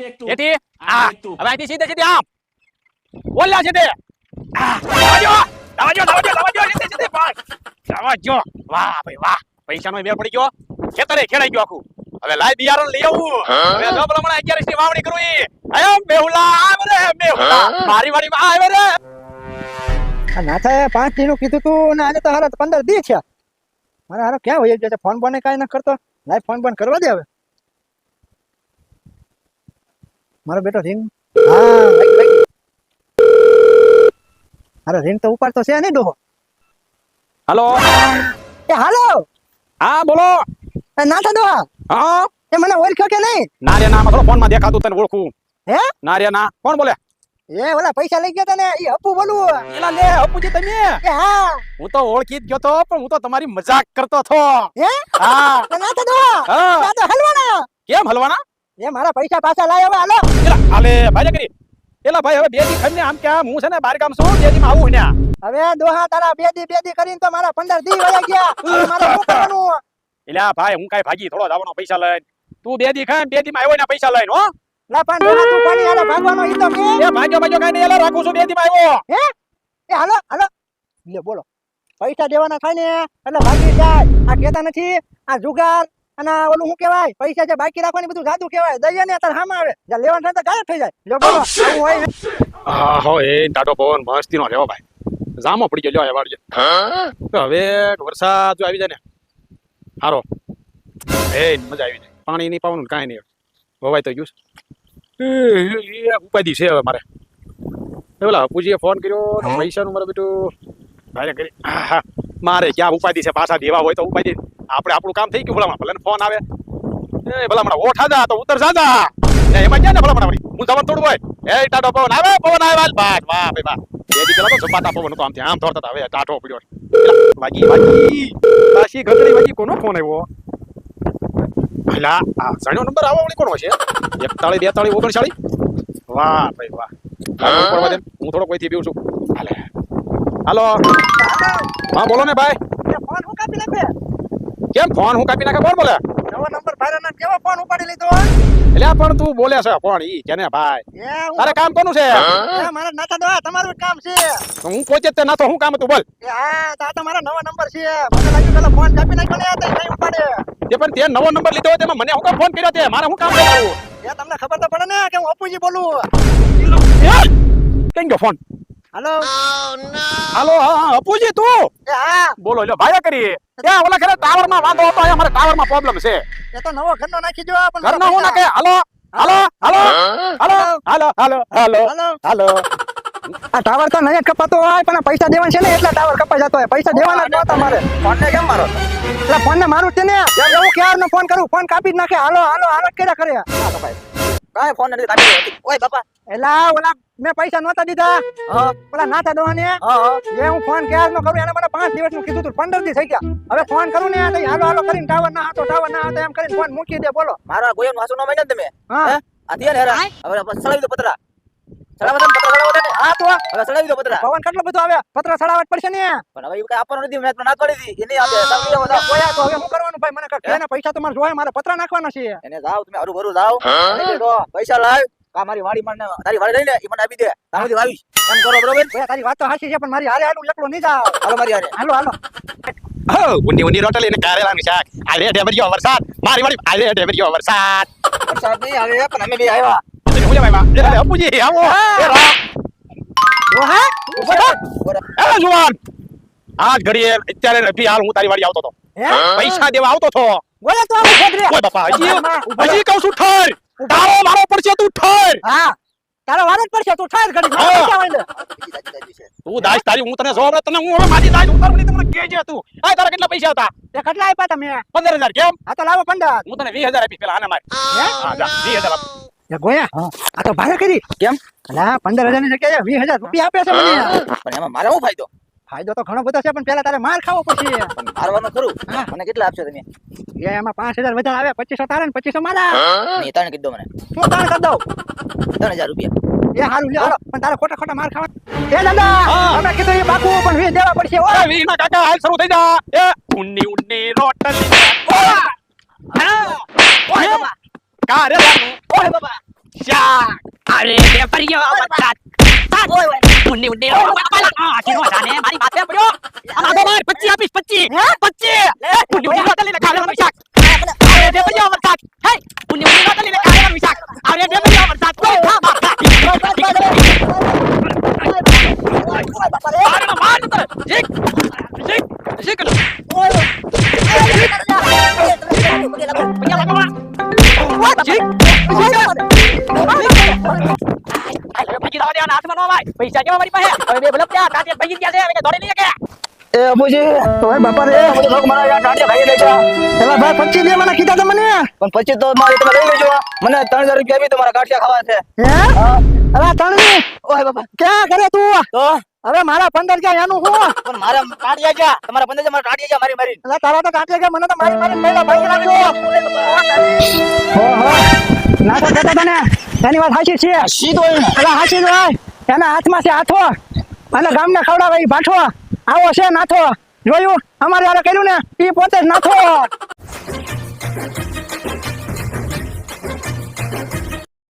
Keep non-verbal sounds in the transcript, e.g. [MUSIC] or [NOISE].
દેખ તું. એથી આ તું. હવે અહીંથી સીધે સીધે આમ. બોલ્યા સીધે આ, દાવા જો દાવા જો દાવા જો દાવા જો સીધે સીધે ભાઈ દાવા જો વાહ ભાઈ વાહ. પૈસાનો મેળ પડી ગયો. ખેતરે ખેડાઈ ગયો આખું. હવે લાય બિયારણ લઈ આવું. હવે જો મને 11 ની વાવણી કરું ઈ. અયો મેહુલા આવે રે મેહુલા. મારી વાડીમાં આવે રે. આ નાથાએ પાંચ દિનું કીધું તું ને આજે તો હારા પંદર દી છે મારે હારો ક્યાં હોય છે? ફોન બોને કાંઈ ન કરતો? લાઈ ફોન બોન કરવા દે હવે. મારો બેટો રિંગ. હા. અરે રિંગ તો ઉપાડતો છે નહીં ડોહો. હાલો. એ હાલો. હા બોલો. એ નાથા ડોહા. હા. એ મને ઓળખ્યો કે નહીં? ના રે ના માં ફોનમાં દેખાતું તને ઓળખું. હે? ના રે ના. કોણ બોલે? એ ઓલા પૈસા લઈ ગયા તને. એ અપુ બોલું. એલા લે અપુજી તમે. એ હા. હું તો ઓળખી જ ગયો તો પણ હું તો તમારી મજાક કરતો હતો. હે? હા. ના નાથા ડોહા. હા. તો હલવાના. કેમ હલવાના? એ મારા પૈસા પાછા લાય હવે હાલો. હાલે ભાઈ કરી એલા ભાઈ હવે બે દી ખઈને આમ કે હું છે ને બાર ગામ છું બે દી માં આવું ને હવે દોહા તારા બે દી બે દી કરીને તો મારા પંદર દી વયા ગયા. મારા શું કરવાનું? એલા ભાઈ હું કાઈ ભાગી થોડો જવાનો પૈસા લઈને. તું બે દી ખાય બે દી માં આવ્યો ને પૈસા લઈને હો. લા પણ દોહા તું પાણી આલે ભાગવાનો ઈ તો કે એ ભાગ્યો ભાગ્યો કાઈ નહીં એલા રાખું છું બે દી માં આવ્યો. હે? એ હાલો હાલો. લે બોલો. પૈસા દેવાના થાય ને એટલે ભાગી જાય. આ કેતા નથી આ જુગાર અને ઓલું શું કેવાય પૈસા જે બાકી રાખવાની બધું જાદુ કેવાય દઈએ ને તાર હામાં આવે. જ્યાં લેવાનું થાય તો ગાયબ થઈ જાય. જો બોલો આવું હોય ને. હા હો એ ટાટો પવન મસ્તી નો લેવો ભાઈ. જામો પડી ગયો લ્યો વાડજે તો હવે વરસાદ જો આવી જાય ને હારો. એ મજા આવી જાય. પાણી નહીં પાવાનું કાંઈ નહીં. વવાય તો ગયું છે. ઉપાધિ છે હવે મારે. એ ઓલા પૂજીએ ફોન કર્યો પૈસાનું મારે બેટું ભાઈ કરી. આહા, મારે ક્યાં ઉપાધિ છે પાછા દેવા હોય તો ઉપાધિ. આપણે આપણું કામ થઈ ગયું ભલામણ. ભલે ફોન આવે. એ ભલામણ ઓઠ આજા તો ઉતર ને એમાં ક્યાં ને ભલામણ વળી હું જવાનું થોડું હોય. એ ટાટો પવન આવે પવન આવે બાત વાહ ભાઈ વાહ. બે પેલા તો સપાટા પવન હતો આમથી આમ હતા. હવે ટાટો પડ્યો. વાગી વાગી. પાછી ઘંટડી વાગી કોનો ફોન આવ્યો? પેલા આ જાણ્યો નંબર આવો વળી કોનો છે? એકતાળી બેતાળી ઓગણચાળી? વાહ ભાઈ વાહ. હું? થોડો કોઈથી પીવું છું. હાલે. હાલો. હા બોલો ને ભાઈ. ફોન હું કાપી નાખે? કેમ ફોન હું કાપી નાખે? કોણ બોલે. નવો નંબર ભાઈનો કેવો ફોન ઉપાડી લીધો? એટલે પણ તું બોલે છે કોણ ઈ કેને ભાઈ. તારે કામ કોનું છે? મારા નાથા દવા તમારું કામ છે. હું પોચે તે નાતો હું કામ હતું? બોલ. એ હા તો મારા નવો નંબર છે. મને લાગ્યું પેલા ફોન કાપી નાખ્યો ને તો નહીં ઉપાડે. તે પણ તે નવો નંબર લીધો તેમાં મને હું કામ ફોન કર્યો તે? મારે હું કામ એ તમને ખબર તો પડે ને કે હું અપુજી બોલું. કેમ ગયો ફોન? હાલો. હાલો હા હા અપુજી તું? બોલો લ્યો ભાઈ કરી. ત્યાં ઓલા ઘરે ટાવરમાં વાંધો હતો અમારે ટાવરમાં પ્રોબ્લેમ છે. એ તો નવો ઘરનો નાખી જો પણ ઘરનો હું નાખે? હાલો હાલો હાલો હાલો હાલો. હાલો હાલો હાલો આ ટાવર તો નહીં કપાતો હોય પણ પૈસા દેવાના છે ને એટલે ટાવર કપાઈ જતો હોય. પૈસા દેવાના જ નહોતા મારે ફોન ને કેમ મારો? એટલે ફોન ને મારું જ છે ને. એવું ક્યાર નો ફોન કરું? ફોન કાપી જ નાખે. હાલો હાલો હાલો કર્યા કરે કાંઈ ફોન નથી કાપી. ઓય બાપા. એલા ઓલા મેં પૈસા નહોતા દીધા. પેલા નાથા દોહાને. હા હા. હું ફોન ક્યાર નો કરું? એને મને પાંચ દિવસનું કીધું તું પંદર દિવસ થઈ ગયા. હવે ફોન કરું ને તો હાલો હાલો કરીને ટાવર ના હતો ટાવર ના હતો એમ કરીને ફોન મૂકી દે બોલો. મારા ગોયમ હાસુ નો તમે? હા. ને હેરા. હવે સળાવી દો પતરા. ચડાવો પતરા ચડાવો તમે. હા તો. હવે ચડાવી દો પતરા. પવન કેટલો બધો આવે? પત્ર ચડાવવા પડશે ને. પણ હવે એવું આપવાનું નથી મેં ના કરી એને તો હવે હું કરવાનું ભાઈ? મને પૈસા તો મારે જોયા મારે પત્ર નાખવાના છે. એને જાવ તમે હરું ભરું જાઓ. પૈસા લાવ. કા મારી વાડી મને તારી વાડી લઈને ઈ મને આપી દે. તારથી વાવીશ. એમ કરો બરોબર? તારી વાત તો હાચી છે પણ મારી હારે હાલું એકલું નહીં જાવ. હાલો મારી હારે. હાલો હાલો. હો ઉંડી ઉંડી રોટલી ને કારેલાનું શાક. આલે ઢેબરિયો વરસાદ. મારી વાળી આલે ઢેબરિયો વરસાદ. વરસાદ નહીં આવે પણ અમે બે આવ્યા. હું જાય ભાઈ અપુજી આવો. એ રા. ડોહા એ જુવાન. આજ ઘડીએ અત્યારે હાલ હું તારી વાડી આવતો હતો. હે? પૈસા દેવા આવતો હતો. બોલે તો બાપા હજી કહું છું ઠર તારો મારો પડશે તું ઠર હા તારો વાર જ પડશે તું ઠર ઘડી તું દાસ તારી હું તને જોવા તને હું હવે મારી દાસ ઉતારું નહીં તમને કેજે તું. આ તારા કેટલા પૈસા હતા? તે કેટલા આપ્યા તમે? પંદર હજાર કેમ? આ તો લાવો પંદર. હું તને વીસ હજાર આપી પેલા આને માર. હા? જા 20000 આપ એ ગોયા આ તો ભારે કરી. કેમ? અલા પંદર હજારની જગ્યાએ વીસ હજાર રૂપિયા આપે છે મને. પણ એમાં મારે શું ફાયદો? ફાયદો તો ઘણો બધો છે પણ પેલા તારે માર ખાવો પડશે. [LAUGHS] મારવાનું ખરું? મને કેટલા આપશો તમે? એ એમાં પાંચ હજાર વધારે આવે પચીસો તારે ને પચીસો મારા. નહીં ત્રણ કીધો મને શું તારે કરી દઉં? ત્રણ હજાર રૂપિયા. એ હારું લે હાલો. પણ તારે ખોટા ખોટા માર ખાવા એ દાદા અમે કીધું એ બાકુ પણ વીસ દેવા પડશે ઓ વીસ ના કાકા હાલ શરૂ થઈ જા. એ ઉન્ની ઉન્ની રોટલી. ઓય! હા! ઓય બાબા! શા અરે બાપુ? ઓય બાપા. ઉડી વેપારીઓ વરસાદ ઉન્ની ઉન્ની મારી પાસે પડ્યો આ માર 25 આપીશ 25 25 ઉડી ઉડી રોટલી ને ખાવાનું શાક અરે પડ્યો વરસાદ હે ઉડી ઉડી રોટલી ને ખાવાનું શાક અરે પડ્યો વરસાદ કોઈ થા માર અરે માર તો જીક જીક જીક ઓય શીખ પૈસા કેવા મારી પાસે? હવે બે બલબ ત્યાં કાટિયા ભાગી ગયા છે? હવે દોડી લઈએ કે? એ અબુજી ઓય બાપા રે એ બધું મારા યાર ટાટિયા ખાઈ લે છે. એલા ભાઈ પચીસ દેવાના કીધા તા મને પણ પછી તો મારી તમે લઈ લેજો. મને ત્રણ હજાર રૂપિયા બી તમારા ગાંઠિયા ખાવા છે. હે? અલા તણવી ઓય બાપા. ક્યાં કરે તું? તો? હવે મારા પંદર ક્યાં એનું હું પણ મારા ટાટિયા ગયા તમારા પંદર મારા ટાટિયા ગયા મારી મારી. એટલે તારા તો કાંટે ગયા મને તો મારી મારી ભાઈ ઓહો. તને વાત સાચી છે. સીધો અલા સાચી જ હોય. એના હાથમાં છે હાથો અને ગામના ખવડાવે, ઈ ભાઠો આવો છે નાથો જોયું? અમારે યારે કર્યું ને? એ પોતે જ નાથો